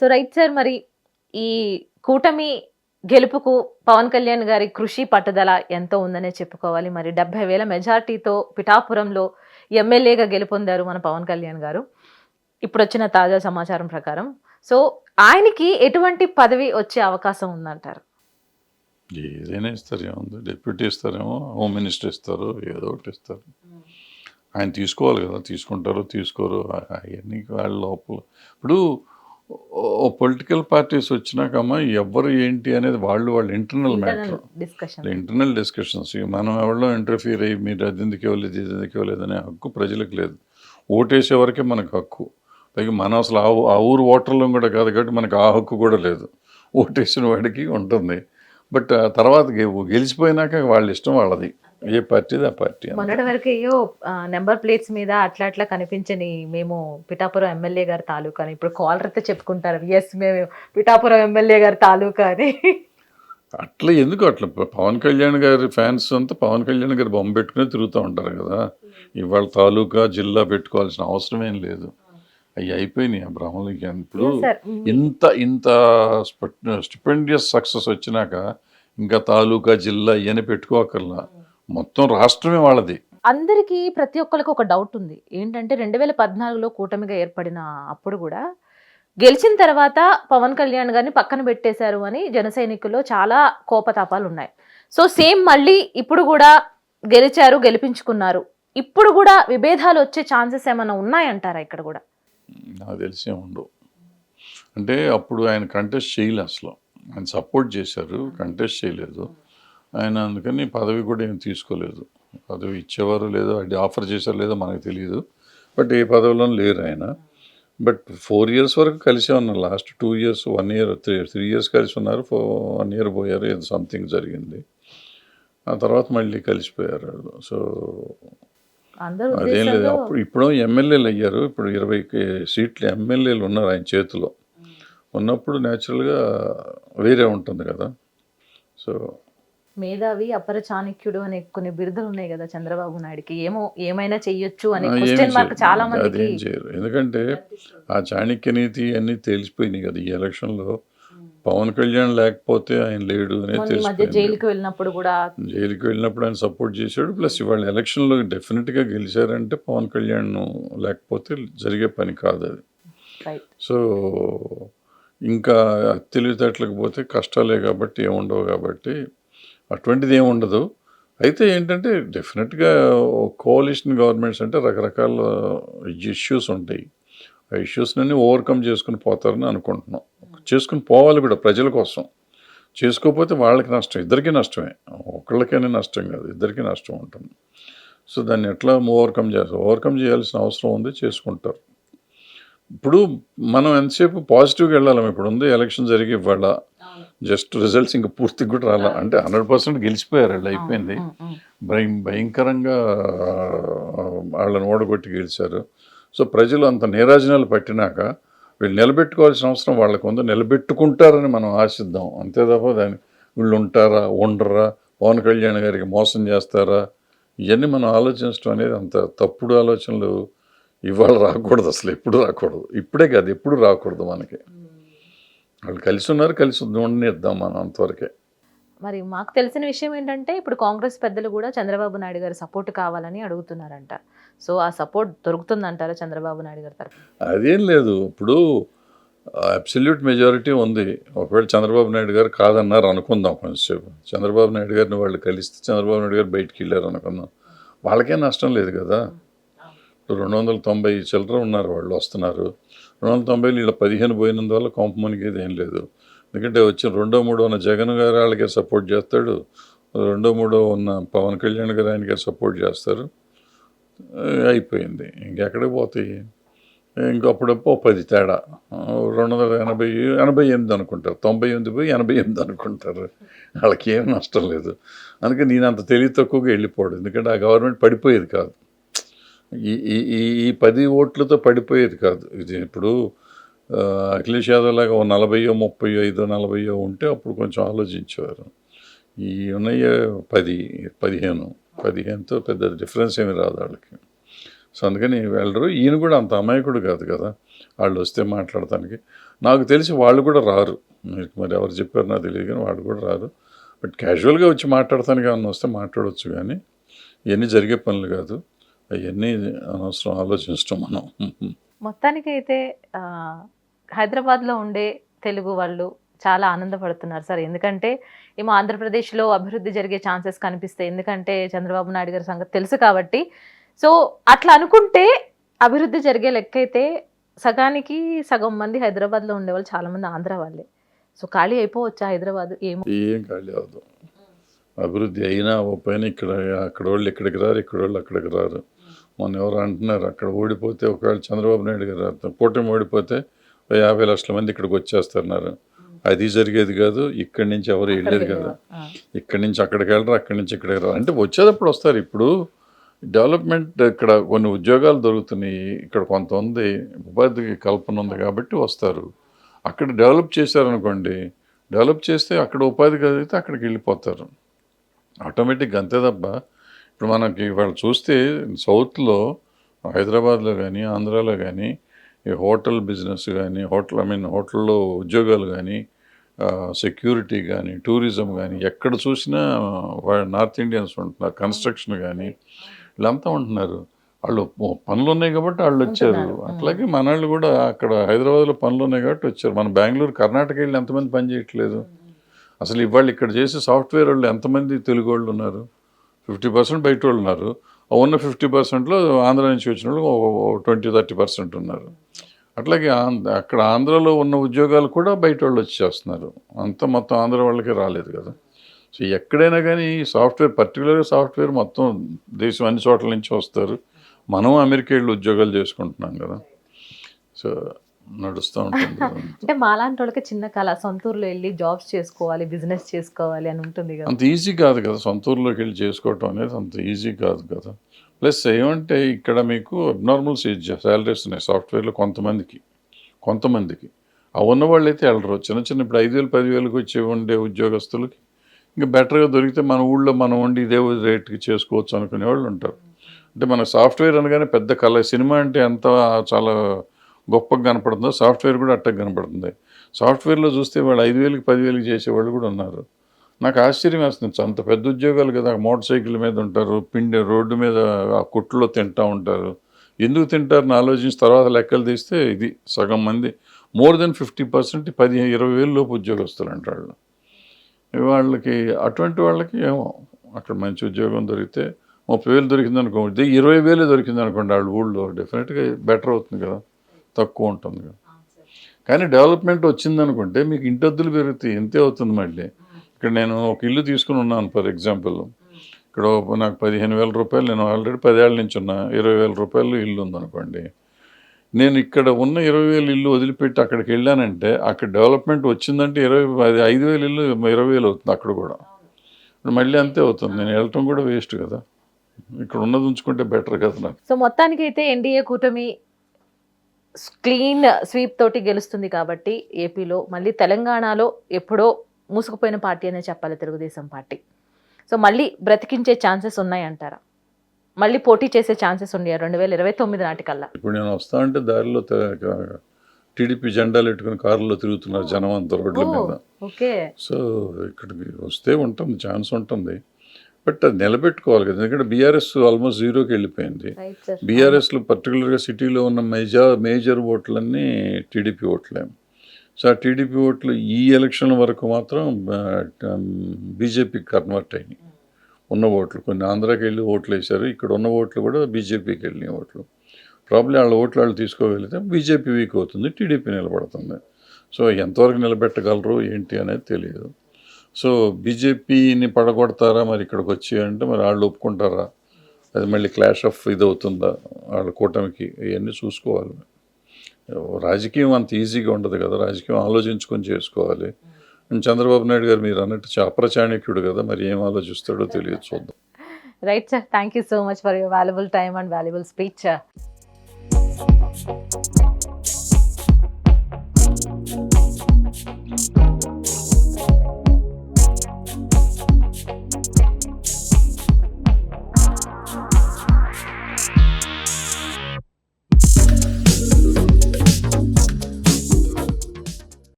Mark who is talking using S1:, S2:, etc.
S1: So right sir మరి ఈ కూటమి గెలుపుకు పవన్ కళ్యాణ్ గారి కృషి పట్టుదల ఎంతో ఉందనే చెప్పుకోవాలి. మరి డెబ్బై వేల మెజార్టీతో పిఠాపురంలో ఎమ్మెల్యేగా గెలుపొందారు మన పవన్ కళ్యాణ్ గారు. ఇప్పుడు వచ్చిన తాజా సమాచారం ప్రకారం. సో ఆయనకి ఎటువంటి పదవి వచ్చే అవకాశం ఉందంటారు?
S2: ఏదైనా ఇస్తారు ఏముంది డిప్యూటీ ఇస్తారేమో హోమ్ మినిస్టర్ ఇస్తారు ఏదో ఒకటి ఇస్తారు. ఆయన తీసుకోవాలి కదా తీసుకుంటారో తీసుకోరు అవన్నీ వాళ్ళ లోపల. ఇప్పుడు పొలిటికల్ పార్టీస్ వచ్చినాకమ్మా ఎవరు ఏంటి అనేది వాళ్ళు వాళ్ళ internal matter.
S1: Discussion
S2: internal discussions. మనం ఎవరిలో ఇంటర్ఫీర్ అయ్యి మీరు అది ఎందుకు ఇవ్వలేదు ఇది ఎందుకు ఇవ్వలేదు అనే హక్కు ప్రజలకు లేదు. ఓటేసే వరకే మనకు హక్కు. పైగా మనం అసలు ఆ ఆ ఊరు ఓటర్లో కూడా కాదు కాబట్టి మనకు ఆ హక్కు కూడా లేదు. ఓటేసిన వాడికి ఉంటుంది. బట్ ఆ తర్వాత గె- గెలిచిపోయినాక వాళ్ళ ఇష్టం వాళ్ళది. ఏ పార్టీది ఆ పార్టీ.
S1: మొన్నటి వరకు అయ్యో నెంబర్ ప్లేట్స్ మీద అట్లా అట్లా కనిపించని మేము పిఠాపురం ఎమ్మెల్యే గారి తాలూకా అని. ఇప్పుడు కాలర్ అయితే చెప్పుకుంటారు. ఎస్ మేము పిఠాపురం ఎమ్మెల్యే గారి తాలూకా అని.
S2: అట్లా ఎందుకు అట్లా? పవన్ కళ్యాణ్ గారి ఫ్యాన్స్ అంతా పవన్ కళ్యాణ్ గారి బొమ్మ పెట్టుకుని తిరుగుతూ ఉంటారు కదా. ఇవాళ తాలూకా జిల్లా పెట్టుకోవాల్సిన అవసరం ఏం లేదు. అవి అయిపోయినాయి ఆ భ్రమలకి ఇప్పుడు
S1: sir.
S2: ఇంత ఇంత స్టిపెండియస్ సక్సెస్ వచ్చినాక ఇంకా తాలూకా జిల్లా ఇవన్నీ పెట్టుకోకర్లా. మొత్తం రాష్ట్రమే వాళ్ళది.
S1: అందరికీ ప్రతి ఒక్కరికి ఒక డౌట్ ఉంది. ఏంటంటే రెండు వేల పద్నాలుగులో కూటమిగా ఏర్పడిన అప్పుడు కూడా గెలిచిన తర్వాత పవన్ కళ్యాణ్ గారిని పక్కన పెట్టేశారు అని జన సైనికుల్లో చాలా కోపతాపాలు ఉన్నాయి. సో సేమ్ మళ్ళీ ఇప్పుడు కూడా గెలిచారు గెలిపించుకున్నారు. ఇప్పుడు కూడా విభేదాలు వచ్చే ఛాన్సెస్ ఏమైనా ఉన్నాయంటారా ఇక్కడ కూడా?
S2: నాకు తెలిసే ఉండవు. అంటే అప్పుడు ఆయన కంటెస్ట్ చేయలే అసలు. ఆయన సపోర్ట్ చేశారు కంటెస్ట్ చేయలేదు. ఆయన అందుకని పదవి కూడా ఏం తీసుకోలేదు. పదవి ఇచ్చేవారు లేదో అది ఆఫర్ చేశారు లేదో మనకు తెలియదు. బట్ ఏ పదవిలోనూ లేరు ఆయన. బట్ ఫోర్ ఇయర్స్ వరకు కలిసే ఉన్నారు. Last two years one year three three years కలిసి ఉన్నారు. ఫోర్ వన్ ఇయర్ పోయారు ఏదో సంథింగ్ జరిగింది. ఆ తర్వాత మళ్ళీ కలిసిపోయారు. వాళ్ళు సో అదేం లేదు. అప్పుడు ఇప్పుడు ఎమ్మెల్యేలు అయ్యారు. ఇప్పుడు ఇరవై సీట్లు ఎమ్మెల్యేలు ఉన్నారు ఆయన చేతిలో. ఉన్నప్పుడు న్యాచురల్గా వేరే ఉంటుంది కదా. సో
S1: మేధావి అపర చాణక్యుడు అనే కొన్ని బిరుదులు ఉన్నాయి కదా చంద్రబాబు నాయుడుకి. ఏమో ఏమైనా చెయ్యొచ్చు అనే క్వశ్చన్ మార్క్. చాలా మందికి
S2: ఎందుకంటే ఆ చాణక్య నీతి అన్నీ తెలిసిపోయినాయి కదా ఈ ఎలక్షన్లో పవన్ కళ్యాణ్ లేకపోతే ఆయన లేడు అనేది
S1: జైలుకి వెళ్ళినప్పుడు కూడా
S2: జైలుకి వెళ్ళినప్పుడు ఆయన సపోర్ట్ చేశాడు. ప్లస్ ఇవాళ ఎలక్షన్లో డెఫినెట్గా గెలిచారంటే పవన్ కళ్యాణ్ లేకపోతే జరిగే పని కాదు అది. సో ఇంకా తెలివితేటలకు పోతే కష్టాలే కాబట్టి ఏముండవు కాబట్టి అటువంటిది ఏమి ఉండదు. అయితే ఏంటంటే డెఫినెట్గా కోalition గవర్నమెంట్స్ అంటే రకరకాల ఇష్యూస్ ఉంటాయి. ఆ ఇష్యూస్ని ఓవర్కమ్ చేసుకుని పోతారని అనుకుంటున్నాం. చేసుకుని పోవాలి కూడా ప్రజల కోసం. చేసుకోకపోతే వాళ్ళకి నష్టం ఇద్దరికీ నష్టమే. ఒకళ్ళకైనా నష్టం కాదు ఇద్దరికీ నష్టం ఉంటుంది. సో దాన్ని ఎట్లా ఓవర్కమ్ చేస్తారు ఓవర్కమ్ చేయాల్సిన అవసరం ఉంది చేసుకుంటారు. ఇప్పుడు మనం ఎంతసేపు పాజిటివ్గా వెళ్ళాలి? ఇప్పుడు ఉంది ఎలక్షన్ జరిగి ఇవాళ జస్ట్ రిజల్ట్స్ ఇంకా పూర్తిగా కూడా రాలా? అంటే హండ్రెడ్ పర్సెంట్ గెలిచిపోయారు వాళ్ళు అయిపోయింది. భయం భయంకరంగా వాళ్ళని ఓడగొట్టి గెలిచారు. సో ప్రజలు అంత నీరాజనాలు పట్టినాక వీళ్ళు నిలబెట్టుకోవాల్సిన అవసరం వాళ్ళకు ఉంది. నిలబెట్టుకుంటారని మనం ఆశిద్దాం. అంతే తప్ప దాని వీళ్ళు ఉంటారా ఉండరా? పవన్ కళ్యాణ్ గారికి మోసం చేస్తారా? ఇవన్నీ మనం ఆలోచించడం అనేది అంత తప్పుడు ఆలోచనలు ఇవాళ రాకూడదు అసలు ఎప్పుడు రాకూడదు. ఇప్పుడే కాదు ఎప్పుడు రాకూడదు మనకి. వాళ్ళు కలిసి ఉన్నారు కలిసి ఉండనిద్దాం మనం అంతవరకే.
S1: మరి మాకు తెలిసిన విషయం ఏంటంటే ఇప్పుడు కాంగ్రెస్ పెద్దలు కూడా చంద్రబాబు నాయుడు గారి సపోర్ట్ కావాలని అడుగుతున్నారంట. సో ఆ సపోర్ట్ దొరుకుతుందంటారా చంద్రబాబు నాయుడు గారి తరఫున
S2: అదేం లేదు. ఇప్పుడు అబ్సల్యూట్ మెజారిటీ ఉంది. ఒకవేళ చంద్రబాబు నాయుడు గారు కాదన్నారు అనుకుందాం కొంచెంసేపు. చంద్రబాబు నాయుడు గారిని వాళ్ళు కలిస్తే చంద్రబాబు నాయుడు గారు బయటికి వెళ్ళారు అనుకుందాం. వాళ్ళకే నష్టం లేదు కదా. రెండు వందల తొంభై చిల్లర ఉన్నారు వాళ్ళు వస్తున్నారు. రెండు వందల తొంభై ఇలా పదిహేను పోయినందువల్ల కొంపమునికేది ఏం లేదు. ఎందుకంటే వచ్చిన రెండో మూడో ఉన్న జగన్ గారు వాళ్ళకే సపోర్ట్ చేస్తాడు. రెండో మూడో ఉన్న పవన్ కళ్యాణ్ గారు ఆయనకే సపోర్ట్ చేస్తారు. అయిపోయింది. ఇంకెక్కడికి పోతాయి? ఇంకప్పుడప్పుడు పది తేడా. రెండు వందల ఎనభై ఎనభై ఎనిమిది అనుకుంటారు. తొంభై ఎనిమిది పోయి ఎనభై ఎనిమిది అనుకుంటారు. వాళ్ళకి ఏం నష్టం లేదు. అందుకే నేను అంత తెలివి తక్కువగా వెళ్ళిపోవడం. ఎందుకంటే ఆ గవర్నమెంట్ పడిపోయేది కాదు. ఈ ఈ ఈ ఈ పది ఓట్లతో పడిపోయేది కాదు. ఇది ఇప్పుడు అఖిలేష్ యాదవ్ లాగా ఓ నలభైయో ముప్పై ఐదో నలభైయో ఉంటే అప్పుడు కొంచెం ఆలోచించేవారు. ఈ ఉన్నాయి పది పదిహేను పదిహేనుతో పెద్ద డిఫరెన్స్ ఏమి రాదు వాళ్ళకి. సో అందుకని వెళ్ళరు. ఈయన కూడా అంత అమాయకుడు కాదు కదా వాళ్ళు వస్తే మాట్లాడటానికి. నాకు తెలిసి వాళ్ళు కూడా రారు. మీకు మరి ఎవరు చెప్పారు నాకు తెలియదు కానీ వాళ్ళు కూడా రారు. బట్ క్యాజువల్గా వచ్చి మాట్లాడటానికి ఏమన్నా వస్తే మాట్లాడవచ్చు కానీ ఇవన్నీ జరిగే పనులు కాదు. అవన్నీ అనవసరం ఆలోచించడం మనం.
S1: మొత్తానికి అయితే హైదరాబాద్లో ఉండే తెలుగు వాళ్ళు చాలా ఆనందపడుతున్నారు సార్. ఎందుకంటే ఏమో ఆంధ్రప్రదేశ్లో అభివృద్ధి జరిగే ఛాన్సెస్ కనిపిస్తాయి ఎందుకంటే చంద్రబాబు నాయుడు గారి సంగతి తెలుసు కాబట్టి. సో అట్లా అనుకుంటే అభివృద్ధి జరిగే లెక్క అయితే సగానికి సగం మంది హైదరాబాద్లో ఉండే వాళ్ళు చాలా మంది ఆంధ్ర వాళ్ళే. సో ఖాళీ అయిపోవచ్చా హైదరాబాద్? ఏమో.
S2: ఏం ఖాళీ అవదు అభివృద్ధి అయినా పైన ఇక్కడ అక్కడ వాళ్ళు ఇక్కడికి రారు ఇక్కడ వాళ్ళు అక్కడికి రారు. మొన్న ఎవరు అంటున్నారు అక్కడ ఓడిపోతే ఒకవేళ చంద్రబాబు నాయుడు గారు కూటమి ఓడిపోతే యాభై లక్షల మంది ఇక్కడికి వచ్చేస్తున్నారు. అది జరిగేది కాదు ఇక్కడి నుంచి ఎవరు వెళ్ళేది కదా. ఇక్కడి నుంచి అక్కడికి వెళ్ళరు అక్కడి నుంచి ఇక్కడికి రారు. అంటే వచ్చేటప్పుడు వస్తారు. ఇప్పుడు డెవలప్మెంట్ ఇక్కడ కొన్ని ఉద్యోగాలు దొరుకుతున్నాయి. ఇక్కడ కొంత ఉంది ఉపాధి కల్పన ఉంది కాబట్టి వస్తారు. అక్కడ డెవలప్ చేశారనుకోండి డెవలప్ చేస్తే అక్కడ ఉపాధి కలిగితే అక్కడికి వెళ్ళిపోతారు. ఆటోమేటిక్గా అంతే తప్ప ఇప్పుడు మనకి ఇవాళ చూస్తే సౌత్లో హైదరాబాద్లో కానీ ఆంధ్రాలో కానీ ఈ హోటల్ బిజినెస్ కానీ హోటల్ ఐ మీన్ హోటల్లో ఉద్యోగాలు కానీ సెక్యూరిటీ కానీ టూరిజం కానీ ఎక్కడ చూసినా నార్త్ ఇండియన్స్ ఉంటున్నారు కన్స్ట్రక్షన్ కానీ వీళ్ళంతా ఉంటున్నారు. వాళ్ళు పనులు ఉన్నాయి కాబట్టి వాళ్ళు వచ్చారు. అట్లాగే మన వాళ్ళు కూడా అక్కడ హైదరాబాద్లో పనులు ఉన్నాయి కాబట్టి వచ్చారు. మన బెంగళూరు కర్ణాటక వెళ్ళి ఎంతమంది పని చేయట్లేదు? అసలు ఇవాళ ఇక్కడ చేసే సాఫ్ట్వేర్ వాళ్ళు ఎంతమంది తెలుగు వాళ్ళు ఉన్నారు? ఫిఫ్టీ పర్సెంట్ బయట వాళ్ళు ఉన్నారు. ఉన్న ఫిఫ్టీ పర్సెంట్లో ఆంధ్ర నుంచి వచ్చిన వాళ్ళు ట్వంటీ థర్టీ పర్సెంట్ ఉన్నారు. అట్లాగే అక్కడ ఆంధ్రలో ఉన్న ఉద్యోగాలు కూడా బయట వాళ్ళు వచ్చి చేస్తున్నారు. అంతా మొత్తం ఆంధ్ర వాళ్ళకి రాలేదు కదా. సో ఎక్కడైనా కానీ సాఫ్ట్వేర్ పర్టికులర్గా సాఫ్ట్వేర్ మొత్తం దేశం అన్ని చోట్ల నుంచి వస్తారు. మనం అమెరికా వెళ్ళి ఉద్యోగాలు చేసుకుంటున్నాం కదా. సో నడుస్తూ ఉంటుంది
S1: అంటే మాలాంటి వాళ్ళకి చిన్న కళ సొంత ఊర్లో వెళ్ళి జాబ్స్ చేసుకోవాలి బిజినెస్ చేసుకోవాలి అని ఉంటుంది కదా.
S2: అంత ఈజీ కాదు కదా సొంత ఊర్లోకి వెళ్ళి చేసుకోవటం అనేది అంత ఈజీ కాదు కదా. ప్లస్ ఏమంటే ఇక్కడ మీకు అబ్నార్మల్ శాలరీస్ ఉన్నాయి సాఫ్ట్వేర్లో కొంతమందికి కొంతమందికి. ఆ ఉన్న వాళ్ళు అయితే వెళ్ళరు. చిన్న చిన్న ఇప్పుడు ఐదు వేలు పదివేలకు వచ్చి ఉండే ఉద్యోగస్తులకి ఇంకా బెటర్గా దొరికితే మన ఊళ్ళో మనం ఉండి ఇదే రేట్కి చేసుకోవచ్చు అనుకునే వాళ్ళు ఉంటారు. అంటే మన సాఫ్ట్వేర్ అనగానే పెద్ద కళ. సినిమా అంటే ఎంత చాలా గొప్పగా కనపడుతుందో సాఫ్ట్వేర్ కూడా అట్టగా కనపడుతుంది. సాఫ్ట్వేర్లో చూస్తే వాళ్ళు ఐదు వేలకి పదివేలకి చేసేవాళ్ళు కూడా ఉన్నారు. నాకు ఆశ్చర్యం వేస్తుంది. అంత పెద్ద ఉద్యోగాలు కదా మోటార్ సైకిల్ మీద ఉంటారు పిండి రోడ్డు మీద ఆ కుట్లో తింటూ ఉంటారు. ఎందుకు తింటారని ఆలోచించిన తర్వాత లెక్కలు తీస్తే ఇది సగం మంది. మోర్ దెన్ ఫిఫ్టీ పర్సెంట్ పది ఇరవై వేలు లోపు ఉద్యోగస్తులు అంటారు వాళ్ళు వాళ్ళకి అటువంటి వాళ్ళకి ఏమో అక్కడ మంచి ఉద్యోగం దొరికితే ముప్పై వేలు దొరికిందనుకోండి ఇరవై వేలు దొరికింది అనుకోండి వాళ్ళ ఊళ్ళో. డెఫినెట్గా బెటర్ అవుతుంది కదా. తక్కువ ఉంటుంది కదా. కానీ డెవలప్మెంట్ వచ్చిందనుకుంటే మీకు ఇంటద్దులు పెరుగుతాయి ఎంతే అవుతుంది మళ్ళీ? ఇక్కడ నేను ఒక ఇల్లు తీసుకుని ఉన్నాను ఫర్ ఎగ్జాంపుల్. ఇక్కడ నాకు పదిహేను వేల రూపాయలు నేను ఆల్రెడీ పదేళ్ళ నుంచి ఉన్నా ఇరవై వేల రూపాయలు ఇల్లు ఉందనుకోండి. నేను ఇక్కడ ఉన్న ఇరవై వేలు ఇల్లు వదిలిపెట్టి అక్కడికి వెళ్ళానంటే అక్కడ డెవలప్మెంట్ వచ్చిందంటే ఇరవై అది ఐదు వేలు ఇల్లు ఇరవై వేలు అవుతుంది అక్కడ కూడా. ఇప్పుడు మళ్ళీ అంతే అవుతుంది. నేను వెళ్ళటం కూడా వేస్ట్ కదా. ఇక్కడ ఉన్నది ఉంచుకుంటే బెటర్ కదా నాకు.
S1: సో మొత్తానికి అయితే ఎన్డీఏ కూటమి క్లీన్ స్వీప్ తోటి గెలుస్తుంది కాబట్టి ఏపీలో మళ్ళీ తెలంగాణలో ఎప్పుడో మూసుకుపోయిన పార్టీ అనే చెప్పాలి తెలుగుదేశం పార్టీ. సో మళ్ళీ బ్రతికించే ఛాన్సెస్ ఉన్నాయంటారా? మళ్ళీ పోటీ చేసే ఛాన్సెస్ ఉన్నాయా రెండు వేల ఇరవై తొమ్మిది నాటికల్లా
S2: ఇప్పుడు నేను వస్తా అంటే దారిలో టీడీపీ జెండాలు పెట్టుకుని కారులో తిరుగుతున్నారు జనం అంతా రోడ్ల మీద.
S1: ఓకే.
S2: సో ఇక్కడికి వస్తే ఉంటుంది ఛాన్స్ ఉంటుంది. బట్ అది నిలబెట్టుకోవాలి కదా. ఎందుకంటే బీఆర్ఎస్ ఆల్మోస్ట్ జీరోకి వెళ్ళిపోయింది. బీఆర్ఎస్లో పర్టికులర్గా సిటీలో ఉన్న మేజర్ మేజర్ ఓట్లన్నీ టీడీపీ ఓట్లే. సో ఆ టీడీపీ ఓట్లు ఈ ఎలక్షన్ వరకు మాత్రం బీజేపీకి కన్వర్ట్ అయినాయి. ఉన్న ఓట్లు కొన్ని ఆంధ్రాకి వెళ్ళి ఓట్లు వేశారు. ఇక్కడ ఉన్న ఓట్లు కూడా బీజేపీకి వెళ్ళినాయి ఓట్లు. ప్రాబ్లం వాళ్ళ ఓట్లు వాళ్ళు తీసుకోగలిగితే బీజేపీ వీక్ అవుతుంది టీడీపీ నిలబడుతుంది. సో ఎంతవరకు నిలబెట్టగలరు ఏంటి అనేది తెలియదు సో బీజేపీని పడగొడతారా మరి ఇక్కడికి వచ్చి అంటే మరి వాళ్ళు ఒప్పుకుంటారా? అది మళ్ళీ క్లాష్ ఆఫ్ ఇది అవుతుందా వాళ్ళ కూటమికి? ఇవన్నీ చూసుకోవాలి. రాజకీయం అంత ఈజీగా ఉండదు కదా. రాజకీయం ఆలోచించుకొని చేసుకోవాలి. చంద్రబాబు నాయుడు గారు మీరు అన్నట్టు చా- కదా. మరి ఏం ఆలోచిస్తాడో తెలియదు చూద్దాం.
S1: Right sir thank you so much for your valuable time and valuable speech